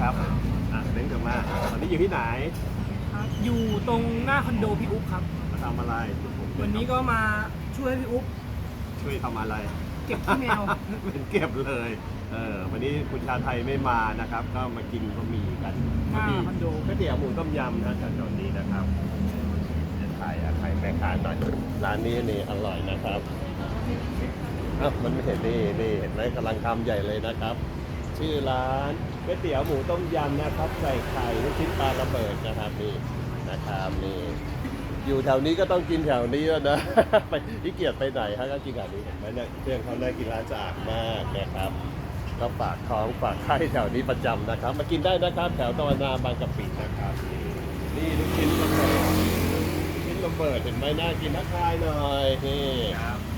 ครับอะเล้งกลับมาตอนนี้อยู่ที่ไหนครับอยู่ตรงหน้าคอนโดพี่อุ๊บครับ มาทำอะไรวันนี้ก็มาช่วยพี่อุ๊บช่วยทำอะไร เก็บขี้แมว เป็นเก็บเลยเออวันนี้คุณชาไทยไม่มานะครับ ก็มากินบะหมี่กันหน้าบะหมี่คอนโด ก๋วยเตี๋ยวหมูต้มยำนะแถวๆนี้นะครับเดี๋ยวถ่ายอะถ่ายแม่ค้าหน่อยร้านนี้นี่อร่อยนะครับอ้าวมันไม่เห็นนี่นี่เห็นไหมกำลังทำใหญ่เลยนะครับ ชื่อร้านก๋วยเตี๋ยวหมูต้มยำนะครับ ใส่ไข่ลูกชิ้นปลาระเบิดนะครับนี่นะครับนี่อยู่แถวนี้ก็ต้องกินแถวนี้แล้วนะ ไปที่เกียจไปไหนฮะก็กินแถวนี้เห็นไหมเนี่ยเครื่องเขาน่ากินร้านสะอาดมากนะครับก็ฝากท้องฝากไข่แถวนี้ประจำนะครับ มากินได้นะครับแถวตะวันนาบางกะปินะครับ นี่ลูกชิ้นระเบิดลูกชิ้นระเบิดเห็นไหมน่ากินทักทายหน่อยนี่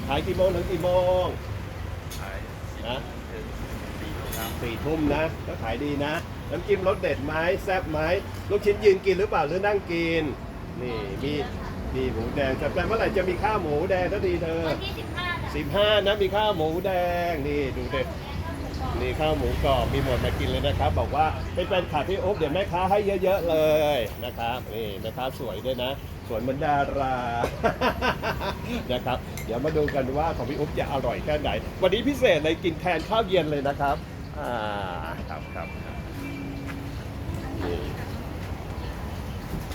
ขายกี่โมงถึงกี่โมงขายนะถึง สี่โมงครับสี่ทุ่มนะก็ขายดีนะ น้ำจิ้มรสเด็ดไหมแซ่บไหมลูกชิ้นยืนกินหรือเปล่าหรือนั่งกิน นี่มีมีหมูแดงแต่เมื่อไหร่จะมีข้าวหมูแดงสักทีเธอวันที่สิบห้าจ้ะสิบห้านะมีข้าวหมูแดงนี่ดูเด็ดนี่ข้าวหมูกรอบมีหมดมากินเลยนะครับ บอกว่าเป็นแฟนคลับพี่อุ๊บเดี๋ยวแม่ค้าให้เยอะ ๆ เลยนะครับนี่แม่ค้าสวยด้วยนะสวยเหมือนดารานะครับ เดี๋ยวมาดูกันว่าของพี่อุ๊บจะอร่อยแค่ไหน วันนี้พิเศษเลยกินแทนข้าวเย็นเลยนะครับ อ่าครับครับครับนี่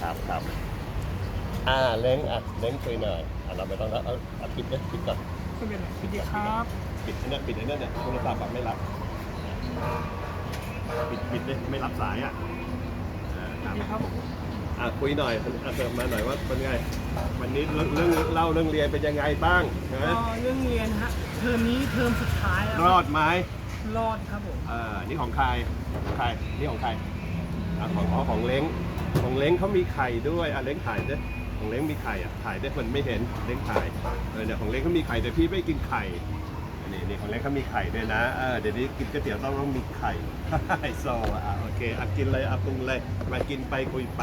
ครับครับอ่าเล้งอะเล้งคุยหน่อยอะเราไม่ต้องแล้วเอาเอาปิดเลยปิดก่อนไม่เป็นไรสวัสดีครับปิดไอ้นั่นปิดไอ้นั่นเนี่ยโทรศัพท์แบบไม่รับปิดปิดเลยไม่รับสายอะเออสวัสดีครับผมอะคุยหน่อยอะเติมมาหน่อยว่าเป็นไงวันนี้เรื่องเรื่องเล่าเรื่องเรียนเป็นยังไงบ้างก็ฮะเรื่องเรียนฮะเทอมนี้เทอมสุดท้ายแล้วรอดไหม รอดครับผมเออนี่ของใครของใครนี่ของใครอะของอ๋อของเล้งของเล้งเขามีไข่ด้วยอะเล้งถ่ายด้วยของเล้งมีไข่อะถ่ายด้วยมันไม่เห็นเล้งถ่ายเออเนี่ยของเล้งเขามีไข่แต่พี่ไม่กินไข่นี่นี่ของเล้งเขามีไข่ด้วยนะเออเดี๋ยวนี้กินก๋วยเตี๋ยวต้องต้องมีไข่ ไฮโซอะโอเคอะกินเลยอะปรุงเลยมากินไปคุยไป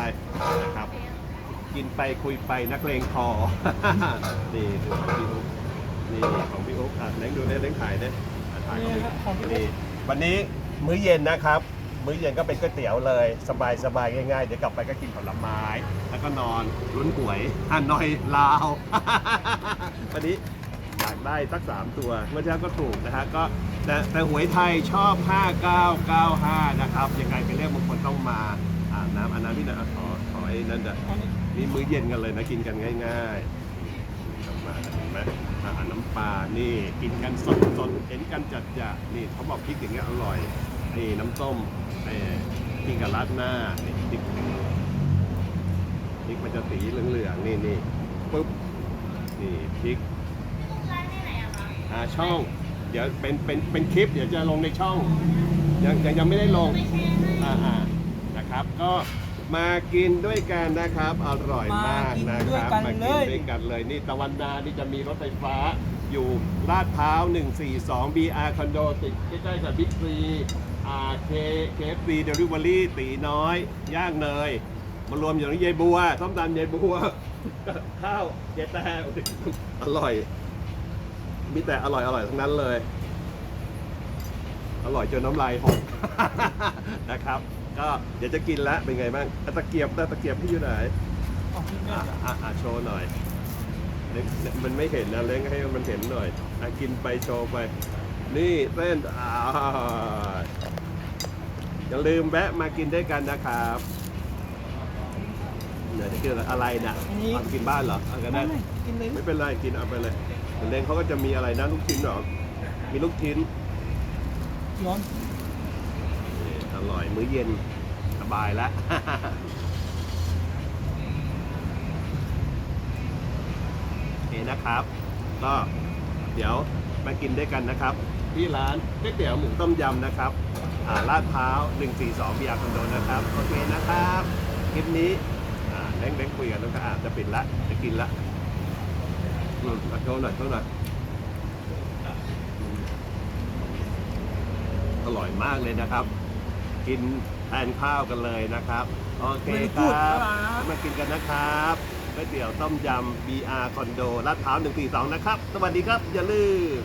นะครับ กินไปคุยไปนักเลงพอนี่ดูของพี่อุ๊บนี่ของพี่อุ๊บอะเล้งดูได้เล้งถ่ายได้ อะถ่ายของนี่พี่ฮะของพี่อุ๊นี่บวันนี้มื้อเย็นนะครับ มื้อเย็นก็เป็นก๋วยเตี๋ยวเลย สบายสบายง่ายๆ เดี๋ยวกลับไปก็กินผลไม้ แล้วก็นอนลุ้นหวยฮานอยลาว วันนี้อยากได้สักสามตัวเมื่อเช้าก็ถูกนะฮะก็แต่แต่หวยไทยชอบ 5995 นะครับ ยังไงเป็นเรื่องมงคลต้องมาอ่าน้ำอันนั้นพี่นะอะขอขอไอ้นั่นเด้ออันนี้นี่มื้อเย็นกันเลยนะ กินกันง่ายๆมาเห็นไหม อาหารน้ำปลา นี่กินกันสดสดๆเห็นกันจัดจ้ะนี่เขาบอกพริกอย่างเงี้ยอร่อย นี่น้ำส้มเอ่อกินกับราดหน้านี่พริกพริกมันจะสีเหลืองๆนี่นี่ปุ๊บ นี่พริกร้านที่ไหนอะคะอ่าช่อง เดี๋ยวเป็นเป็นเป็นคลิป เดี๋ยวจะลงในช่อง ยังยังยังไม่ได้ลงไม่แชร์ให้อ่าอ่านะครับ ก็ มากินด้วยกันนะครับอร่อยมากนะครับมากินด้วยกันเลยด้วยกันเลยนี่ตะวันนานี่จะมีรถไฟฟ้าอยู่ลาดพร้าว 142 BR คอนโดติดใกล้ๆกับบิ๊กซีอาเคเคฟซีเดลิเวอรี่ตีน้อย ย่างเนยมารวมอยู่ในยายบัวส้มตำยายบัว ข้าวยายแต่อร่อย มีแต่อร่อยอร่อยทั้งนั้นเลย อร่อยจนน้ำลายหกนะครับ ก็เดี๋ยวจะกินแล้วเป็นไงบ้างอะตะเกียบตะเกียบพี่อยู่ไหนออกพี่เนี่อะยอะอะโชว์หน่อยเล้งมันไม่เห็นนะเล้งให้มันเห็นหน่อยอะกินไปโชว์ไป นี่เส้นอ่าอย่าลืมแวะมากินด้วยกันนะครับเดี๋ยวจะกินอะไรนะเอากินบ้านเหรอเอาก็ไม่ได้ไม่กินเลยไม่เป็นไรกินเอาไปเลยเล้งเขาก็จะมีอะไรนะลูกชิ้นเหรอมีลูกชิ้นร้อนนี่อ ร่อยมื้อเย็นสบายแล้วโอเคนะครับ ก็เดี๋ยวมากินด้วยกันนะครับ ที่ร้านก๋วยเตี๋ยวหมูต้มยำนะครับาลาดพร้าว 142บีอาคอนโดนะครับ โอเคนะครับคลิปนี้เล้งเล้งคุยกันแล้วก็อาจจะปิดละจะกินละอืมเอาโชว์หน่อยโชว์หน่อยอร่อยมากเลยนะครับ กินแทนข้าวกันเลยนะครับ โอเคครับมากินกันนะครับก๋วยเตี๋ยวต้มยำ BR คอนโดลาดพร้าว142 นะครับ สวัสดีครับ อย่าลืม